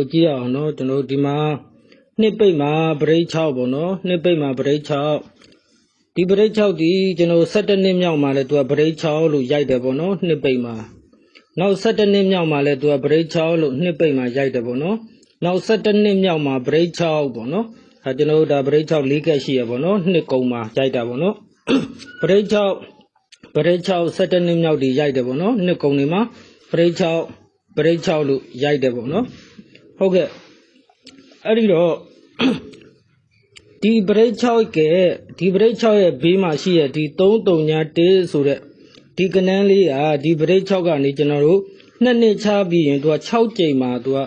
တော်ကြည့်အောင်နော်ကျွန်တော်ဒီမှာနှစ်ပိတ်မှာပရိတ်6ပေါ့နော်နှစ်ပိတ်မှာပရိတ်6ဒီပရိတ်6ဒီကျွန်တော်17နှစ်မြောက်မှာလဲသူကပရိတ်6လို့ရိုက်တယ်ပေါ့နော်နှစ်ပိတ်မှာနောက်17နှစ်မြောက်မှာလဲသူကပရိတ်6လို့နှစ်ပိတ်မှာရိုက်တယ်ပေါ့နော်နောက်17နှစ်မြောက်မှာပရိတ်6ပေါ့နော်ဒါကျွန်တော်တို့ဒါပရိတ်6၄ကက်ရှိရပေါ့နော်နှစ်ကုံမှာရိုက်တာပေါ့နော်ပရိတ်6ပရိတ်6 17နှစ်မြောက်ဒီရိုက်တယ်ပေါ့နော်နှစ်ကုံတွေမှာပရိတ်6ပရိတ်6လို့ရိုက်တယ်ပေါ့နော် ဟုတ်ကဲ့အဲ့ဒီတော့ဒီပရိတ်6ကဲဒီပရိတ်6ရဲ့ဘေးမှာရှိတဲ့ဒီ331ဆိုတဲ့ဒီကနန်းလေးอ่ะဒီပရိတ်6ကနေကျွန်တော်တို့နှစ်နှစ်ချပြီးရင်သူက6ကြိမ်မှာသူက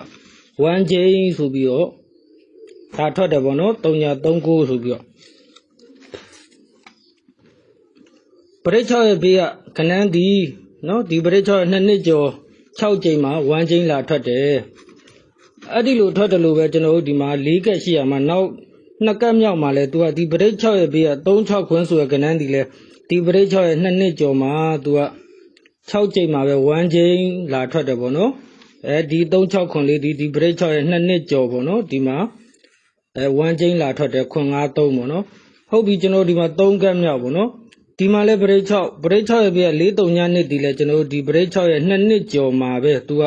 1ကြိမ်ဆိုပြီးတော့ဒါထွက်တယ်ပေါ့နော်339ဆိုပြီးတော့ပရိတ်6ရဲ့ဘေးကကနန်းဒီနော်ဒီပရိတ်6ရဲ့နှစ်နှစ်ကျော်6ကြိမ်မှာ1ကြိမ်လာထွက်တယ် အဲ့ဒီလိုထွက်တယ်လို့ပဲကျွန်တော်တို့ဒီမှာ၄ကက်ရှိရမှာနောက်နှစ်ကက်မြောက်မှာလဲသူကဒီပရိတ်6ရဲ့ဘေးက36ခွန်းဆိုတဲ့ကနန်းဒီလဲဒီပရိတ်6ရဲ့နှစ်နှစ်ကျော်မှာသူက6ကြိမ်မှာပဲ1ကြိမ်လာထွက်တယ်ပေါ့နော်အဲဒီ36ခွန်းလေးဒီဒီပရိတ်6ရဲ့နှစ်နှစ်ကျော်ပေါ့နော်ဒီမှာအဲ1ကြိမ်လာထွက်တယ်ခွန်း53ပေါ့နော်ဟုတ်ပြီကျွန်တော်ဒီမှာ3ကက်မြောက်ပေါ့နော်ဒီမှာလဲပရိတ်6ပရိတ်6ရဲ့ဘေးက43ညနှစ်ဒီလဲကျွန်တော်တို့ဒီပရိတ်6ရဲ့နှစ်နှစ်ကျော်မှာပဲသူက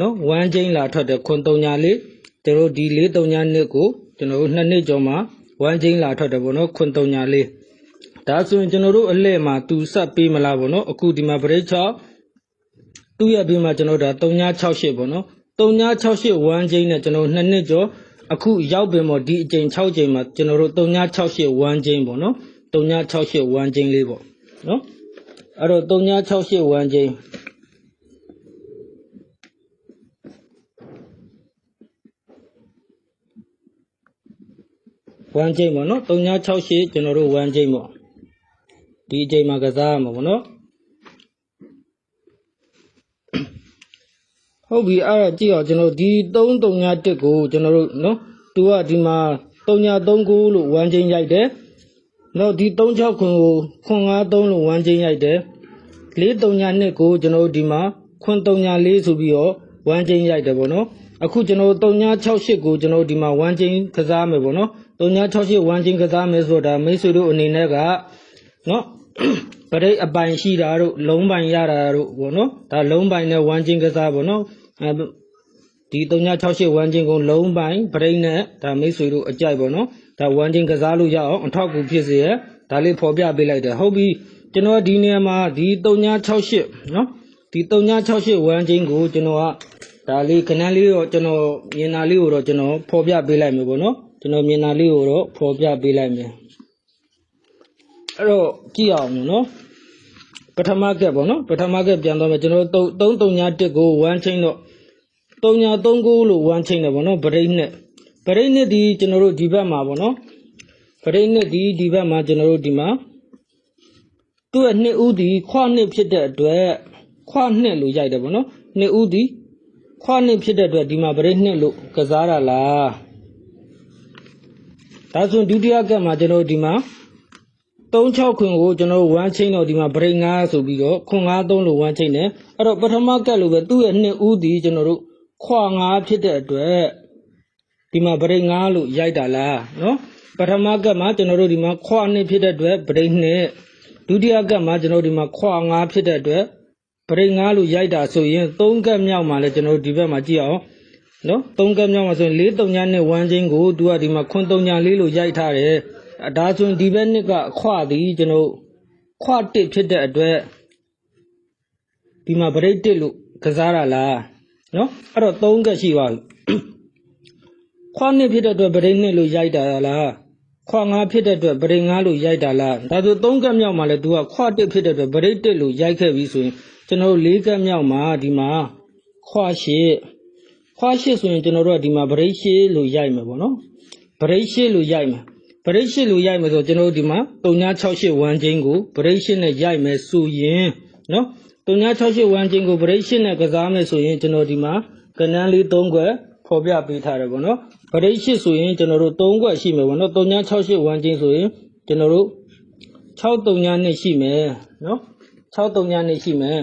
နော်1ချင်းလာထွက်တဲ့ခွန်3ညာလေးကျွန်တော်တို့ဒီ4 3ညာနှစ်ကိုကျွန်တော်တို့နှစ်နှစ်ကျော်မှာ1ချင်းလာထွက်တယ်ဗောနော်ခွန်3ညာလေးဒါဆိုရင်ကျွန်တော်တို့အလှည့်မှာသူဆက်ပေးမလားဗောနော်အခုဒီမှာပရိတ်6သူ့ရဲ့ပြီးမှာကျွန်တော်တို့ဒါ3ညာ68ဗောနော်3ညာ68 1ချင်းနဲ့ကျွန်တော်တို့နှစ်နှစ်ကျော်အခုရောက်ပင်မော်ဒီအချိန်6ချိန်မှာကျွန်တော်တို့3ညာ68 1ချင်းဗောနော်3ညာ68 1ချင်းလေးဗောနော်အဲ့တော့3ညာ68 1ချင်း 1ချိန်ပေါ့နော်3968ကျွန်တော်တို့1ချိန်ပေါ့ဒီအချိန်မှာကစားရမှာပေါ့နော်ဟုတ်ပြီအဲ့ဒါကြည့်အောင်ကျွန်တော်ဒီ331ကိုကျွန်တော်တို့နော်သူကဒီမှာ339လို့1ချိန်ရိုက်တယ်နော်ဒီ36ခွန်ကိုခွန်53လို့1ချိန်ရိုက်တယ်432ကိုကျွန်တော်တို့ဒီမှာခွန်34ဆိုပြီးတော့1ချိန်ရိုက်တယ်ပေါ့နော်အခုကျွန်တော်တို့3968ကိုကျွန်တော်တို့ဒီမှာ1ချိန်ကစားမယ်ပေါ့နော် 3968 1ချင်းကစားမယ်ဆိုတာမိတ်ဆွေတို့အနေနဲ့ကနော်ပရိတ်အပိုင်ရှိတာတို့လုံးပိုင်ရတာတို့ဗောနော်ဒါလုံးပိုင်နဲ့1ချင်းကစားဗောနော်အဲဒီ3968 1ချင်းကိုလုံးပိုင်ပရိတ်နဲ့ဒါမိတ်ဆွေတို့အကြိုက်ဗောနော်ဒါ1ချင်းကစားလို့ရအောင်အထောက်အကူဖြစ်စေရဒါလေးဖော်ပြပေးလိုက်တယ်ဟုတ်ပြီကျွန်တော်ဒီနေရာမှာဒီ3968နော်ဒီ3968 1ချင်းကိုကျွန်တော်ကဒါလေးခဏလေးတော့ကျွန်တော်မြင်တာလေးကိုတော့ကျွန်တော်ဖော်ပြပေးလိုက်မယ်ဗောနော် ကျွန်တော်မြင်တာလေးကိုတော့ဖော်ပြပေးလိုက်မယ်အဲ့တော့ကြည့်အောင်နော်ပထမကက်ပေါ့နော်ပထမကက်ပြန်တော့မယ်ကျွန်တော်တို့331ကို1 chain တော့339လို့1 chain တယ်ပေါ့နော်ဗရိတ်နဲ့ဗရိတ်နဲ့ဒီကျွန်တော်တို့ဒီဘက်မှာပေါ့နော်ဗရိတ်နဲ့ဒီဒီဘက်မှာကျွန်တော်တို့ဒီမှာသူ့ရဲ့နှစ်ဦးဒီခွနှစ်ဖြစ်တဲ့အတွက်ခွနှစ်လို့ရိုက်တယ်ပေါ့နော်နှစ်ဦးဒီခွနှစ်ဖြစ်တဲ့အတွက်ဒီမှာဗရိတ်နှစ်လို့ကစားတာလား ဒါဆိုဒုတိယကက်မှာကျွန်တော်တို့ဒီမှာ36ခွင်ကိုကျွန်တော်တို့1ချင်းတော့ဒီမှာဘရိတ်9ဆိုပြီးတော့ခွန်93လို့1ချင်းတယ်အဲ့တော့ပထမကက်လို့ပဲသူ့ရဲ့နှစ်ဦးဒီကျွန်တော်တို့ခွာ9ဖြစ်တဲ့အတွက်ဒီမှာဘရိတ်9လို့ရိုက်တာလားနော်ပထမကက်မှာကျွန်တော်တို့ဒီမှာခွာ2ဖြစ်တဲ့အတွက်ဘရိတ်2ဒုတိယကက်မှာကျွန်တော်တို့ဒီမှာခွာ9ဖြစ်တဲ့အတွက်ဘရိတ်9လို့ရိုက်တာဆိုရင်3ကက်မြောက်မှာလဲကျွန်တော်တို့ဒီဘက်မှာကြည့်အောင် နော်သုံးကပ်မြောက်မှာဆိုရင်၄တုံညာနဲ့1ချင်းကိုသူကဒီမှာခွန်တုံညာလေးလို့ရိုက်ထားတယ်အဒါဆိုရင်ဒီဘက်နှစ်ကအခွသည်ကျွန်တော်ခွတစ်ဖြစ်တဲ့အတွက်ဒီမှာဗရိတ်တစ်လို့ကစားတာလားနော်အဲ့တော့သုံးကပ်ရှိပါပြီခွနှစ်ဖြစ်တဲ့အတွက်ဗရိတ်နှစ်လို့ရိုက်တာလားခွငါဖြစ်တဲ့အတွက်ဗရိတ်ငါလို့ရိုက်တာလားဒါဆိုသုံးကပ်မြောက်မှာလဲသူကခွတစ်ဖြစ်တဲ့အတွက်ဗရိတ်တစ်လို့ရိုက်ခဲ့ပြီဆိုရင်ကျွန်တော်တို့၄ကပ်မြောက်မှာဒီမှာခွရှိ ခွားရှိဆိုရင်ကျွန်တော်တို့ကဒီမှာဗရိတ်ရှိလို့ရိုက်မယ်ပေါ့နော်ဗရိတ်ရှိလို့ရိုက်မယ်ဗရိတ်ရှိလို့ရိုက်မယ်ဆိုကျွန်တော်တို့ဒီမှာ3968 1ချင်းကိုဗရိတ်ရှိနဲ့ရိုက်မယ်ဆိုရင်နော်3968 1ချင်းကိုဗရိတ်ရှိနဲ့ကစားမယ်ဆိုရင်ကျွန်တော်ဒီမှာကနန်းလေး3ခွက်ဖော်ပြပေးထားတယ်ပေါ့နော်ဗရိတ်ရှိဆိုရင်ကျွန်တော်တို့3ခွက်ရှိမယ်ပေါ့နော်3968 1ချင်းဆိုရင်ကျွန်တော်တို့63နဲ့ရှိမယ်နော်63နဲ့ရှိမယ်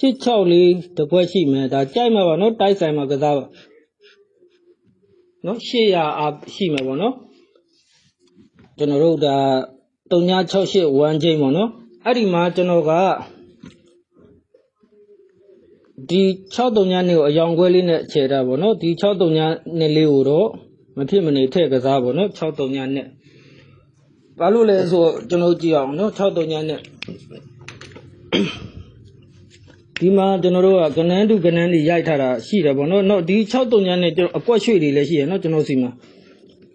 86လေးတစ်ခွက်ရှိမယ်ဒါကြိုက်မှာပါနော်တိုက်ဆိုင်မှာကစားပါနော်800အားရှိမယ်ပေါ့နော်ကျွန်တော်တို့ဒါ3968 1ချိန်ပေါ့နော်အဲ့ဒီမှာကျွန်တော်ကဒီ63ညနေကိုအယောင်ခွဲလေးနဲ့ခြေတာပေါ့နော်ဒီ63ညနေလေးကိုတော့မဖြစ်မနေထည့်ကစားပေါ့နော်63ညနဲ့ဘာလို့လဲဆိုတော့ကျွန်တော်ကြည့်အောင်နော်63ညနဲ့ ဒီမှာကျွန်တော်တို့ကကနန်းတူကနန်းတွေရိုက်ထားတာရှိတယ်ပေါ့နော်နော်ဒီ63ညနဲ့ကျွန်တော်အကွက်ရွှေတွေလည်းရှိရနော်ကျွန်တော်စီမှာ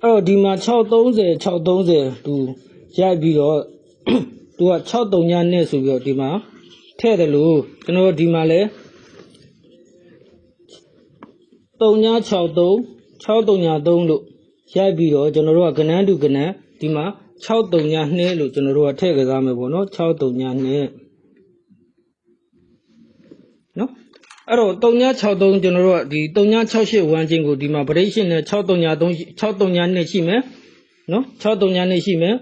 အဲ့တော့ဒီမှာ630 630သူရိုက်ပြီးတော့သူက63ညနဲ့ဆိုပြီးတော့ဒီမှာထည့်တယ်လို့ကျွန်တော်တို့ဒီမှာလည်း3963 633လို့ရိုက်ပြီးတော့ကျွန်တော်တို့ကကနန်းတူကနန်းဒီမှာ63ညနှဲလို့ကျွန်တော်တို့ကထည့်ကစားမယ်ပေါ့နော်63ည နှဲနော်အဲ့တော့3963ကျွန်တော်တို့ကဒီ3968ဝမ်းချင်းကိုဒီမှာဗရိတ်ရှင်နဲ့63ည3 63ညနှဲရှိမယ်နော်63ညနှဲရှိမယ်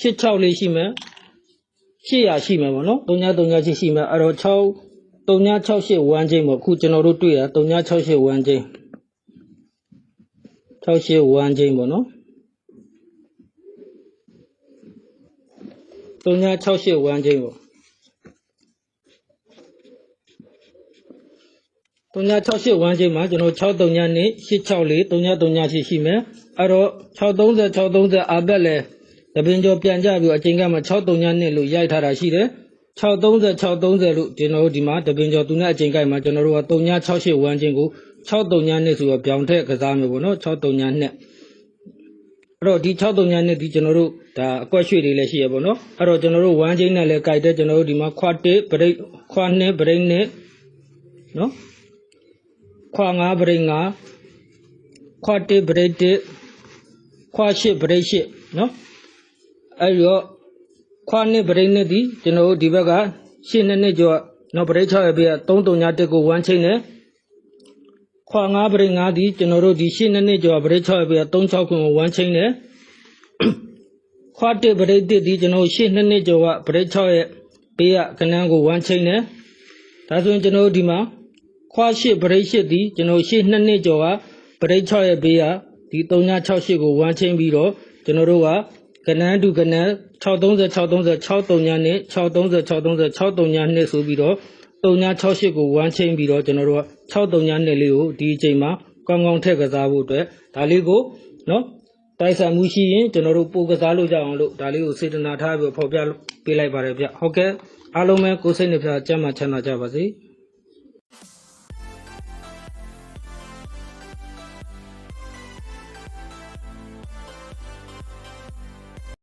86လေးရှိမယ်800ရှိမယ်ပေါ့နော်3938ရှိမယ်အဲ့တော့6 3968ဝမ်းချင်းပေါ့ခုကျွန်တော်တို့တွေ့တာ3968ဝမ်းချင်း68ဝမ်းချင်းပေါ့နော်3968ဝမ်းချင်းပေါ့ 3968ဝမ်းချင်းမှာကျွန်တော်63ညနဲ့864 3938ရှိမယ်အဲ့တော့630 630အာဘက်လဲတပင်ကျော်ပြန်ကြပြီးအချိန်ကမှ63ညနဲ့လို့ရိုက်ထားတာရှိတယ်630 630လို့ကျွန်တော်တို့ဒီမှာတပင်ကျော်သူနဲ့အချိန်ကိုက်မှာကျွန်တော်တို့က3968ဝမ်းချင်းကို63ညနဲ့ဆိုတော့ပြောင်းထက်ကစားမယ်ပေါ့နော်63ညနဲ့အဲ့တော့ဒီ63ညနဲ့ဒီကျွန်တော်တို့ဒါအကွက်ရွှေတွေလည်းရှိရပေါ့နော်အဲ့တော့ကျွန်တော်တို့ဝမ်းချင်းနဲ့လည်းကြိုက်တယ်ကျွန်တော်တို့ဒီမှာခွာ1ဗရိတ်ခွာ2ဗရိတ်နဲ့နော် ခွာ9ဗရိတ်9ခွာ1ဗရိတ်1ခွာ8ဗရိတ်8နော်အဲ့တော့ခွာနှစ်ဗရိတ်နှစ်ဒီကျွန်တော်တို့ဒီဘက်ကရှင်းနှစ်နှစ်ကျော်နော်ဗရိတ်6ရဲ့ဘေးက3တုံညာတက်ကို1ချိန်နဲ့ခွာ9ဗရိတ်9ဒီကျွန်တော်တို့ဒီရှင်းနှစ်နှစ်ကျော်ဗရိတ်6ရဲ့ဘေးက36ခုကို1ချိန်နဲ့ခွာ1ဗရိတ်1ဒီကျွန်တော်ရှင်းနှစ်နှစ်ကျော်ကဗရိတ်6ရဲ့ဘေးကကနန်းကို1ချိန်နဲ့ဒါဆိုရင်ကျွန်တော်တို့ဒီမှာ ခွာ8ဗရိတ်8ဒီကျွန်တော်ရှင်းနှစ်နှစ်ကျော်ကဗရိတ်6ရဲ့ဘေးကဒီ3968ကို1ချိန်ပြီးတော့ကျွန်တော်တို့ကကနန်းတူကနန်း630 630 63ညနဲ့630 630 63ညနဲ့ဆိုပြီးတော့3968ကို1ချိန်ပြီးတော့ကျွန်တော်တို့က63ညနဲ့လေးကိုဒီအချိန်မှာကောင်းကောင်းထည့်ကစားဖို့အတွက်ဒါလေးကိုနော်တိုက်ဆိုင်မှုရှိရင်ကျွန်တော်တို့ပို့ကစားလို့ကြအောင်လို့ဒါလေးကိုစေတနာထားပြီးဖော်ပြပေးလိုက်ပါတယ်ဗျဟုတ်ကဲ့အားလုံးပဲကိုယ်စိတ်နှပြကျမ်းမှချမ်းသာကြပါစေ။